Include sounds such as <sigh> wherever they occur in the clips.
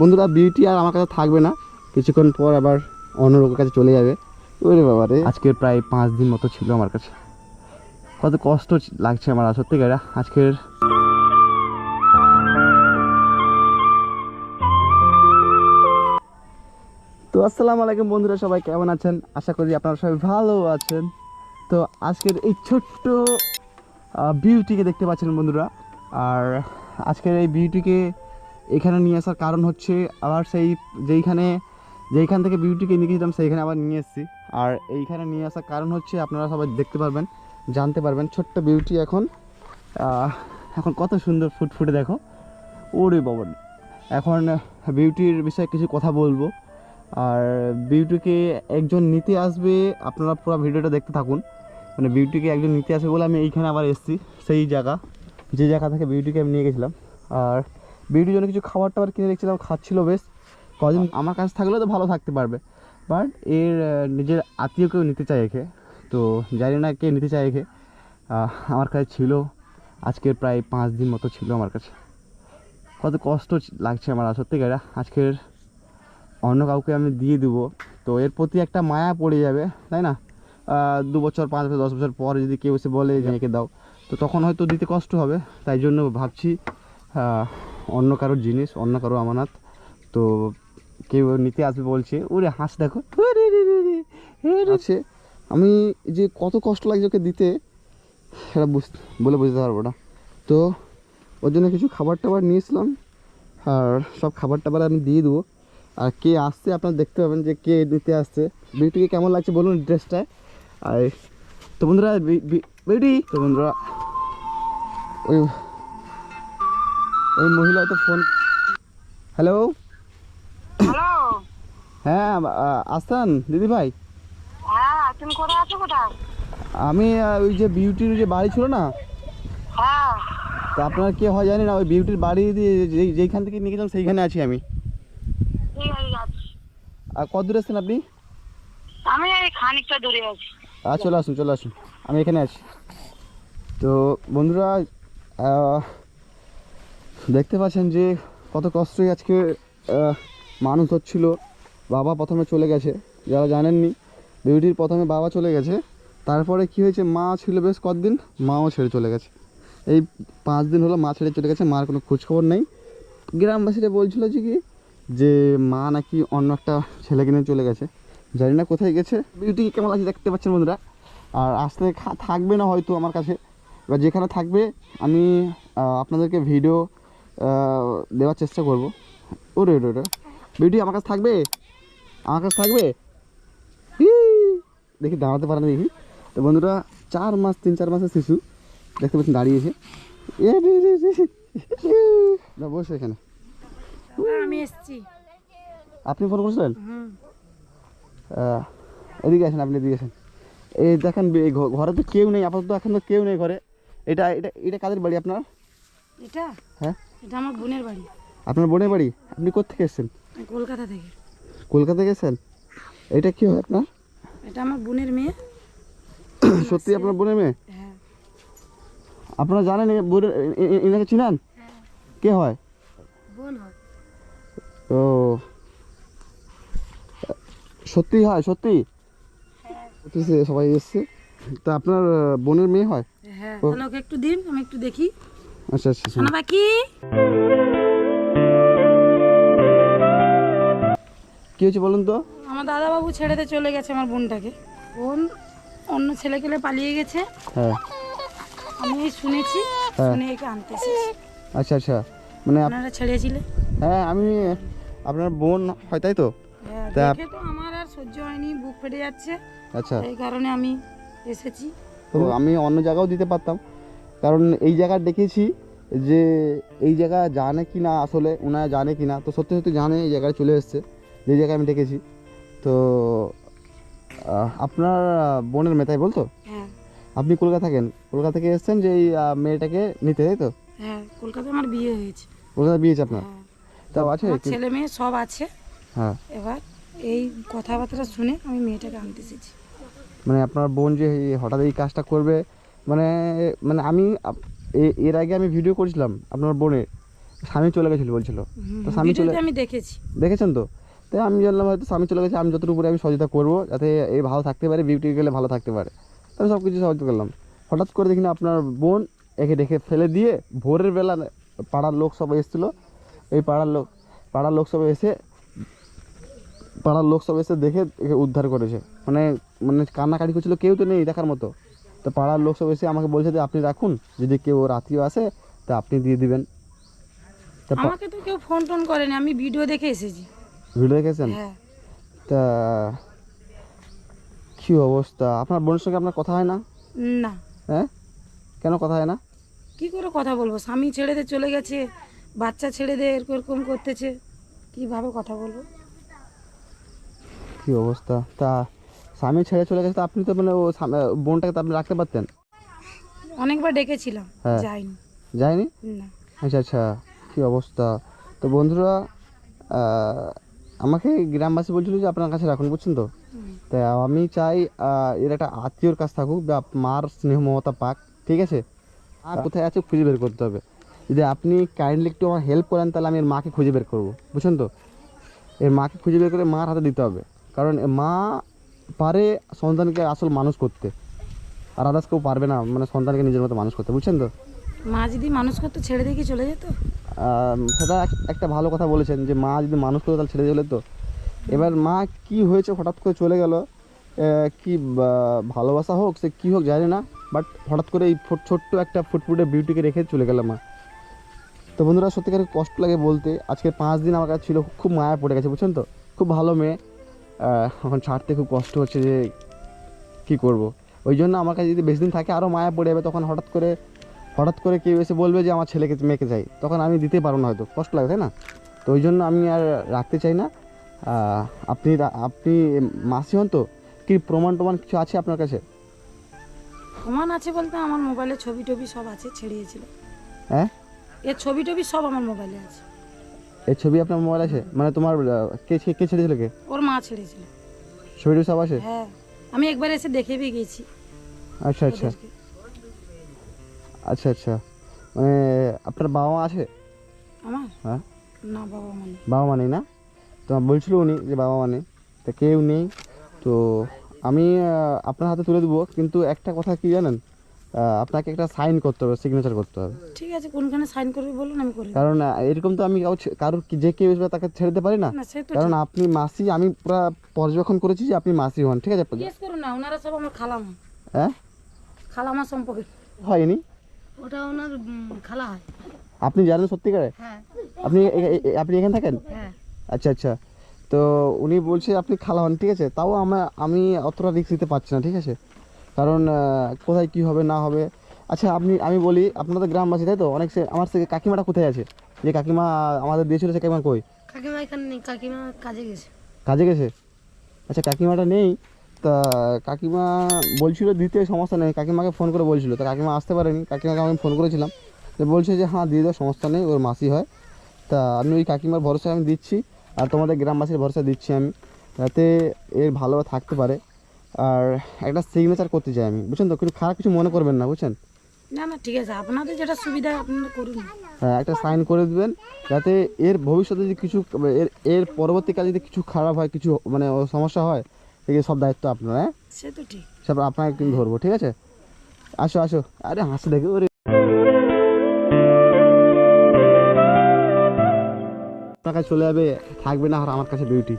বন্ধুরা বিউটি আর আমার কাছে থাকবে না। কিছুক্ষণ পর আবার অন্য লোকের কাছে চলে যাবে। ওরে বাবা রে। আজকের প্রায় পাঁচ দিন মতো ছিল আমার কাছে। কত কষ্ট লাগছে আমার সত্যিকার আজকের তো আসসালামু আলাইকুম বন্ধুরা সবাই কেমন আছেন? আশা করি আপনারা সবাই ভালো আছেন। তো আজকের এই ছোট্ট বিউটিকে দেখতে পাচ্ছেন বন্ধুরা। আর আজকের এই বিউটিকে এখানে নিয়ে আসার কারণ হচ্ছে আবার সেই যেইখানে, যেইখান থেকে বিউটিকে নিয়ে গেছিলাম সেইখানে আবার নিয়ে এসেছি। আর এইখানে নিয়ে আসার কারণ হচ্ছে আপনারা সবাই দেখতে পারবেন, জানতে পারবেন। ছোট্ট বিউটি এখন এখন কত সুন্দর ফুটফুটে দেখো। ওরে বাবা, এখন বিউটির বিষয়ে কিছু কথা বলব। আর বিউটিকে একজন নিতে আসবে, আপনারা পুরো ভিডিওটা দেখতে থাকুন। মানে বিউটিকে একজন নিতে আসবে বলে আমি এইখানে আবার এসেছি, সেই জায়গা। যে জায়গা থেকে বিউটিকে আমি নিয়ে গেছিলাম। আর বিউটির জন্য কিছু খাবার টাবার কিনে রেখেছিলাম, খাচ্ছিল বেশ। কদিন আমার কাছে থাকলেও তো ভালো থাকতে পারবে। বাট এর নিজের আত্মীয় কেউ নিতে চায় একে। তো জানি না কে নিতে চায় একে। আমার কাছে ছিল, আজকের প্রায় পাঁচ দিন মতো ছিল আমার কাছে। কত কষ্ট লাগছে আমার সত্যিকার আজকের অন্য কাউকে আমি দিয়ে দেবো। তো এর প্রতি একটা মায়া পড়ে যাবে, তাই না? দু বছর, পাঁচ বছর, দশ বছর পরে যদি কেউ এসে বলে যে, এঁকে দাও। তো তখন হয়তো দিতে কষ্ট হবে, তাই জন্য ভাবছি অন্য কারোর জিনিস, অন্য কারও আমানত। তো কেউ নিতে আসবে বলছে, ওরে হাঁস দেখো। আছে। আমি যে কত কষ্ট লাগছে ওকে দিতে, সেটা বুঝ, বলে বুঝতে পারব না। তো ওর জন্য কিছু খাবার টাবার নিয়েছিলাম, আর সব খাবার টাবার আমি দিয়ে দেবো। আর কে আসছে আপনারা দেখতে পাবেন যে কে নিতে আসছে। বিউটিকে কেমন লাগছে বলুন ড্রেসটায় আর তো বন্ধুরা বিউটি। তো বন্ধুরা, ওই ওই মহিলা তো ফোন হ্যালো হ্যালো হ্যাঁ আ- আসতান দিদি ভাই। হ্যাঁ তুমি কোথায় আছো কোথায়? আমি ওই যে বিউটির যে বাড়ি ছিল না? হ্যাঁ। তো আপনার কে হয় জানি না ওই বিউটির বাড়ি যেইখান থেকে নিয়ে গেছিলাম সেইখানে আছি আমি। আর কত দূরে আসছেন আপনি? আমি এই খানিকটা দূরে আছি। আর চলে আসুন চলে আসুন। আমি এখানে আছি। তো বন্ধুরা দেখতে পাচ্ছেন যে কত কষ্টই আজকে মানুষ হচ্ছিল। বাবা প্রথমে চলে গেছে, যারা জানেননি, বিউটির প্রথমে বাবা চলে গেছে। তারপরে কি হয়েছে, মা ছিল বেশ কতদিন, মাও ছেড়ে চলে গেছে। এই পাঁচ দিন হলো মা ছেড়ে চলে গেছে, মার কোনো খোঁজখবর নেই। গ্রামবাসীরা বলছিল যে কি, যে মা নাকি অন্য একটা ছেলে কিনে চলে গেছে। জানি না কোথায় গেছে। বিউটিকে কেমন লাগছে দেখতে পাচ্ছেন বন্ধুরা। আর আসতে থাকবে না হয়তো আমার কাছে। এবার যেখানে থাকবে, আমি আপনাদেরকে ভিডিও দেওয়ার চেষ্টা করব। ওরে ওরে ওরে। বিউটি আমার কাছে থাকবে? আমার কাছে থাকবে? ই! দেখি দাঁড়াতে পারে না দেখি। তো বন্ধুরা চার মাস তিন চার মাসের শিশু। দেখতে পাচ্ছেন দাঁড়িয়েছে। না বসে এখানে। আমি এসছি। আপনি ফোন করেছিলেন? এদিকে আসেন আপনি এদিকে আসেন। এই দেখেন ঘরে তো কেউ নেই আপাতত এখন তো কেউ নেই ঘরে। এটা এটা এটা কাদের বাড়ি আপনার? এটা? হ্যাঁ? এটা আমার বোনের বাড়ি। আপনার বোনের বাড়ি? আপনি কোথেকে এসেছেন? কলকাতা থেকে। কলকাতা গেছেন এটা কি হয় আপনার? এটা আমার বোনের মেয়ে। <coughs> সত্যি আপনার বোনের মেয়ে? হ্যাঁ। আপনারা জানেন বোনের এনাকে চিনেন? কে হয়? বোন হয়। ও। সত্যি হয় সত্যি? সে সবাই এসছে। তা আপনার বোনের মেয়ে হয়? হ্যাঁ ওকে একটু দিন আমি একটু দেখি। আচ্ছা আচ্ছা সোনা বাকি কী হয়েছে বলুন তো? আমার দাদা বাবু ছেড়ে দিয়ে চলে গেছে আমার বোনটাকে। বোন অন্য ছেলেকেলে পালিয়ে গেছে। হ্যাঁ। আমি শুনেছি হ্যাঁ। শুনে একে আনতে এসেছি। আচ্ছা আচ্ছা। মানে আপ- আপনারা ছেড়েছিলে? হ্যাঁ আমি আপনার বোন হয় তাই তো? হ্যাঁ তা- দেখে তো আমার আর সহ্য হয়নি বুক ফেটে যাচ্ছে। আচ্ছা। এই কারণে আমি এসেছি। তো আমি অন্য জায়গাও দিতে পারতাম। কারণ এই জায়গা দেখেছি যে এই জায়গা জানে কি না আসলে ওনারা জানে কি না। তো সত্যি সত্যি জানে এই জায়গায় চলে এসছে যে জায়গায় আমি দেখেছি। তো আপনার বোনের মেয়ে তাই বলতো? হ্যাঁ। আপনি কলকাতা থাকেন? কলকাতা থেকে এসেছেন যে এই মেয়েটাকে নিতে তাই তো? হ্যাঁ কলকাতায় আমার বিয়ে হয়েছে। কলকাতা বিয়েছে আপনার? হ্যাঁ। তাও আছে ছেলে মেয়ে সব আছে। হ্যাঁ। এবার এই কথাবার্তা শুনে আমি মেয়েটাকে আনতে এসেছি। মানে আপনার বোন যে হঠাৎ এই কাজটা করবে মানে মানে আমি এর আগে আমি ভিডিও করেছিলাম আপনার বোনের। স্বামী চলে গেছিল বলছিল। তো স্বামী চলে আমি দেখেছি। দেখেছেন তো? তাই আমি জানলাম হয়তো স্বামী চলে গেছে আমি যতটুকু উপরে আমি সহযোগিতা করব যাতে এই ভালো থাকতে পারে বিউটি গেলে ভালো থাকতে পারে। আমি সব কিছু সহযোগিতা করলাম। হঠাৎ করে দেখি না আপনার বোন একে দেখে ফেলে দিয়ে ভোরের বেলা পাড়ার লোক সব এসেছিল। এই পাড়ার লোক পাড়ার লোক সব এসে পাড়ার লোক সব এসে দেখে একে উদ্ধার করেছে। মানে মানে কান্নাকাটি করছিল কেউ তো নেই দেখার মতো। তো পাড়ার লোক সব এসে আমাকে বলছে যে আপনি রাখুন যদি কেউ রাত্রিও আসে তা আপনি দিয়ে দিবেন। আমাকে তো কেউ ফোন টোন করেনি আমি ভিডিও দেখে এসেছি। ভিডিও দেখেছেন? হ্যাঁ। তা কি অবস্থা? আপনার বোনের সঙ্গে আপনার কথা হয় না? না। হ্যাঁ? কেন কথা হয় না? কি করে কথা বলব? স্বামী ছেড়ে দিয়ে চলে গেছে বাচ্চা ছেড়ে দিয়ে এরকম করতেছে। কীভাবে কথা বলব? কি অবস্থা? তা স্বামী ছেড়ে চলে গেছে তো আপনি তো মানে ও স্বামী- বোনটাকে তো আপনি রাখতে পারতেন? অনেকবার ডেকেছিলাম হ্যাঁ। যাইনি। যায়নি? না। আচ্ছা আচ্ছা কি অবস্থা? তো বন্ধুরা আহ, আমাকে গ্রামবাসী বলছিল যে আপনার কাছে রাখুন বুঝছেন তো। তাই আমি চাই আহ, এর একটা আত্মীয়র কাছ থাকুক বা মার স্নেহ মমতা পাক ঠিক আছে? আর কোথায় আছে খুঁজে বের করতে হবে। যদি আপনি কাইন্ডলি একটু আমার হেল্প করেন তাহলে আমি এর মাকে খুঁজে বের করব বুঝছেন তো? এর মাকে খুঁজে বের করে মার হাতে দিতে হবে। কারণ এ মা পারে সন্তানকে আসল মানুষ করতে। আর আদার্স কেউ পারবে না মানে সন্তানকে নিজের মতো মানুষ করতে বুঝছেন তো? মা যদি মানুষ করতো ছেড়ে দিয়ে কি চলে যেত? সেটা এক- একটা ভালো কথা বলেছেন যে মা যদি মানুষ করে তাহলে ছেড়ে দিলে তো এবার মা কি হয়েছে হঠাৎ করে চলে গেল কি ভালোবাসা হোক সে কী হোক জানি না বাট হঠাৎ করে এই ছোট্ট একটা ফুটফুটে বিউটিকে রেখে চলে গেল মা। তো বন্ধুরা সত্যিকার কষ্ট লাগে বলতে আজকে পাঁচ দিন আমার কাছে ছিল খুব মায়া পড়ে গেছে বুঝছেন তো? খুব ভালো মেয়ে এখন ছাড়তে খুব কষ্ট হচ্ছে যে কি করব। ওই জন্য আমার কাছে যদি বেশি দিন থাকে আরও মায়া পড়ে যাবে তখন হঠাৎ করে হঠাৎ করে কেউ এসে বলবে যে আমার ছেলেকে মেয়েকে চাই তখন আমি দিতে পারব না হয়তো। কষ্ট লাগে তাই না? তো ওই জন্য আমি আর রাখতে চাই না। আপনি আপনি মাসি হন তো? কি প্রমাণ টমাণ কিছু আছে আপনার কাছে? প্রমাণ আছে বলতে আমার মোবাইলে ছবি টবি সব আছে ছেড়িয়েছিল। হ্যাঁ? এর ছবি টবি সব আমার মোবাইলে আছে। এই ছবি আপনার মোবাইল আছে? মানে তোমার কে কে- ছেড়েছিল কে? মা ছেড়েছিল। টবি সব আছে হ্যাঁ। আমি একবার এসে দেখে দিয়ে গেছি আচ্ছা আচ্ছা। ওদেরকে। আচ্ছা আচ্ছা। মানে আপনার বাবা মা আছে? আমার? হ্যাঁ। না বাবা মানে বাবা মা নেই না? তো বলছিল উনি যে বাবা মা নেই। তা কেউ নেই। তো আমি আহ, আপনার হাতে তুলে দেবো। কিন্তু একটা কথা কি জানেন? আপনাকে একটা সাইন করতে হবে সিগনেচার করতে হবে। ঠিক আছে কোনখানে সাইন করবি বলুন আমি করে কারণ এরকম তো আমি কারোর যে কেউ আসবে তাকে ছেড়ে দিতে পারি না? কারণ আপনি মাসি আমি পুরো পর্যবেক্ষণ করেছি যে আপনি মাসি হন ঠিক আছে? জিজ্ঞেস করুন না ওনারা সব আমার খালামা। হ্যাঁ? খালামা সম্পর্কে। হয়নি? ওটা ওনার খালা হয়। আপনি জানেন সত্যিকারে? হ্যাঁ। আপনি আপনি এখানে থাকেন? হ্যাঁ। আচ্ছা আচ্ছা। তো উনি বলছে আপনি খালা হন ঠিক আছে? তাও আমরা আমি অতটা রিস্ক দিতে পারছি না ঠিক আছে? কারণ কোথায় কি হবে না হবে। আচ্ছা আপনি আমি বলি আপনাদের গ্রামবাসী তাই তো? অনেক সে- আমার সে কাকিমাটা কোথায় আছে? যে কাকিমা আমাদের দিয়েছিল সে কাকিমা কই? কাকিমা এখানে নেই কাকিমা কাজে গেছে। কাজে গেছে? আচ্ছা কাকিমাটা নেই তা কাকিমা বলছিল দিতে সমস্যা নেই। কাকিমাকে ফোন করে বলছিল তা কাকিমা আসতে পারেনি। কাকিমাকে আমি ফোন করেছিলাম। তো বলছে যে হ্যাঁ দিয়ে দাও সমস্যা নেই ওর মাসি হয়। তা আমি ওই কাকিমার ভরসা আমি দিচ্ছি আর তোমাদের গ্রামবাসীর ভরসা দিচ্ছি আমি। যাতে এর ভালো থাকতে পারে। আর একটা সিগনেচার করতে চাই আমি। বুঝছেন তো? কিছু খারাপ কিছু মনে করবেন না বুঝছেন? না না ঠিক আছে। আপনাদের যেটা সুবিধা আপনারা করুন। হ্যাঁ একটা সাইন করে দেবেন যাতে এর ভবিষ্যতে যদি কিছু এর এর পরবর্তীকালে যদি কিছু খারাপ হয় কিছু মানে সমস্যা হয় এই সব দায়িত্ব আপনার হ্যাঁ? সে তো ঠিক। সব আপনাকে কিন্তু ধরবো ঠিক আছে? আসো আসো। আরে হাসি দেখে ওরে। আপনার কাছে চলে যাবে থাকবে না আর আমার কাছে বিউটি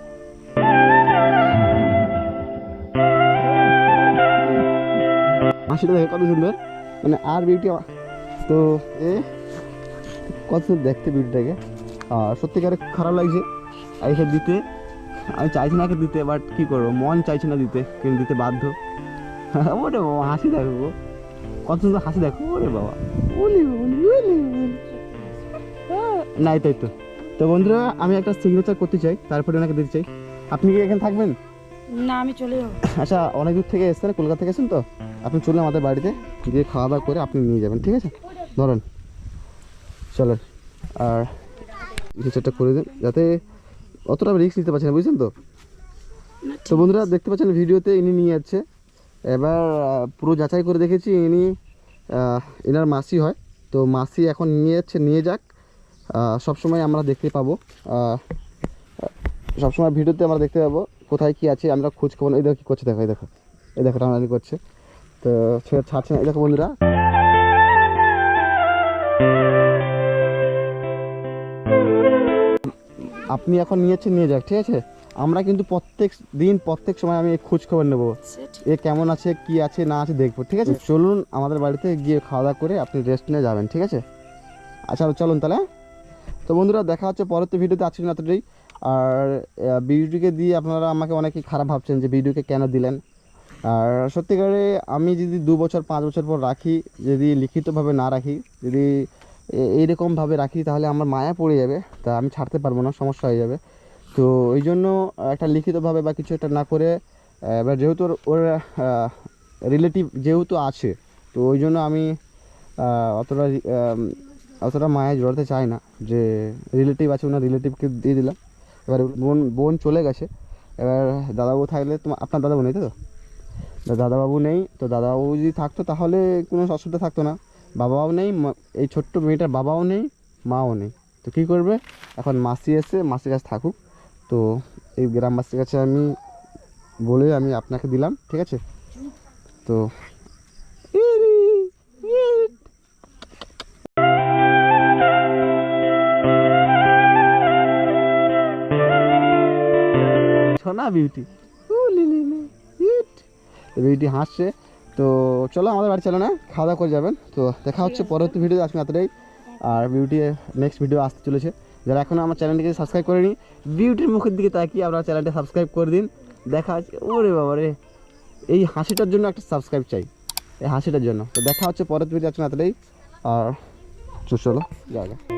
হাসিটা দেখে কত সুন্দর। মানে আর বিউটি তো এ কত সুন্দর দেখতে বিউটিটাকে আর সত্যিকারে খারাপ লাগছে। আর এসে দিতে আমি চাইছি না দিতে বাট কী করব? মন চাইছে না দিতে কিন্তু দিতে বাধ্য। <laughs> ওরে বাবা হাসি দেখো কত সুন্দর হাসি দেখো ওরে বাবা। ওলি ওলি ওলি ওলি। আহ, তো তো। তো বন্ধুরা আমি একটা সিগনেচার করতে চাই তারপরে ওনাকে দিতে চাই। আপনি কি এখানে থাকবেন? না আমি চলে যাব। আচ্ছা অনেক দূর থেকে এসছেন কলকাতা থেকে এসেছেন তো? আপনি চলুন আমাদের বাড়িতে, গিয়ে খাওয়া দাওয়া করে আপনি নিয়ে যাবেন, ঠিক আছে? ধরেন, চলেন। আর সিগনেচারটা করে দিন, যাতে অতটা রিস্ক নিতে পারছেন না, বুঝছেন তো? তো বন্ধুরা, দেখতে পাচ্ছেন ভিডিওতে ইনি নিয়ে যাচ্ছে। এবার পুরো যাচাই করে দেখেছি, ইনি এনার মাসি হয়। তো মাসি এখন নিয়ে যাচ্ছে, নিয়ে যাক। সবসময় আমরা দেখতে পাবো। সবসময় ভিডিওতে আমরা দেখতে পাবো কোথায় কি আছে, আমরা খোঁজ খবর এই দেখো কী করছে, দেখো, এই দেখো। এই দেখো, টানাটানি করছে। তো ছেড়ে ছাড়ছে না। এই দেখো বন্ধুরা। আপনি এখন নিয়েছেন নিয়ে যাক ঠিক আছে? আমরা কিন্তু প্রত্যেক দিন প্রত্যেক সময় আমি খোঁজ খবর নেব। এ কেমন আছে কি আছে না আছে দেখব ঠিক আছে? চলুন আমাদের বাড়িতে গিয়ে খাওয়া দাওয়া করে আপনি রেস্ট নিয়ে যাবেন ঠিক আছে? আচ্ছা চলুন তাহলে হ্যাঁ? তো বন্ধুরা দেখা হচ্ছে পরের তো ভিডিওতে আজকে এতটাই। আর ভিডিওটিকে দিয়ে আপনারা আমাকে অনেকে খারাপ ভাবছেন যে ভিডিওকে কেন দিলেন? আর সত্যিকারে আমি যদি দু বছর, পাঁচ বছর পর রাখি, যদি লিখিতভাবে না রাখি, যদি এইরকমভাবে রাখি, তাহলে আমার মায়া পড়ে যাবে, তা আমি ছাড়তে পারব না, সমস্যা হয়ে যাবে। তো ওই জন্য একটা লিখিতভাবে বা কিছু একটা না করে এবার যেহেতু ওর- রিলেটিভ যেহেতু আছে, তো ওই জন্য আমি অতটা অতটা মায়া জড়াতে চাই না যে রিলেটিভ আছে, ওনার রিলেটিভকে দিয়ে দিলাম। এবার বোন বোন চলে গেছে। এবার দাদাবাবু থাকলে তোমার আপনার দাদাবাবু নেই তো? দাদাবাবু নেই, তো দাদাবাবু যদি থাকতো তাহলে কোনো অসুবিধা থাকতো না। বাবাও নেই এই ছোট্ট মেয়েটার বাবাও নেই, মাও নেই। তো কী করবে? এখন মাসি এসে, মাসির কাছে থাকুক। তো এই গ্রামবাসীর কাছে আমি বলে আমি আপনাকে দিলাম, ঠিক আছে? তো সোনা বিউটি। বিউটি হাসছে। তো চলো আমাদের বাড়ি চলো না খাওয়া দাওয়া করে যাবেন। তো দেখা হচ্ছে পরবর্তী ভিডিও আজকে এতটাই আর বিউটি নেক্সট ভিডিও আসতে চলেছে। যারা এখনও আমার চ্যানেলটিকে সাবস্ক্রাইব করেনি বিউটির মুখের দিকে তাকিয়ে আপনার চ্যানেলটা সাবস্ক্রাইব করে দিন। দেখা হচ্ছে ওরে বাবা রে। এই হাসিটার জন্য একটা সাবস্ক্রাইব চাই। এই হাসিটার জন্য। তো দেখা হচ্ছে পরের ভিডিও আজকে এতটাই আর চলো জায়গা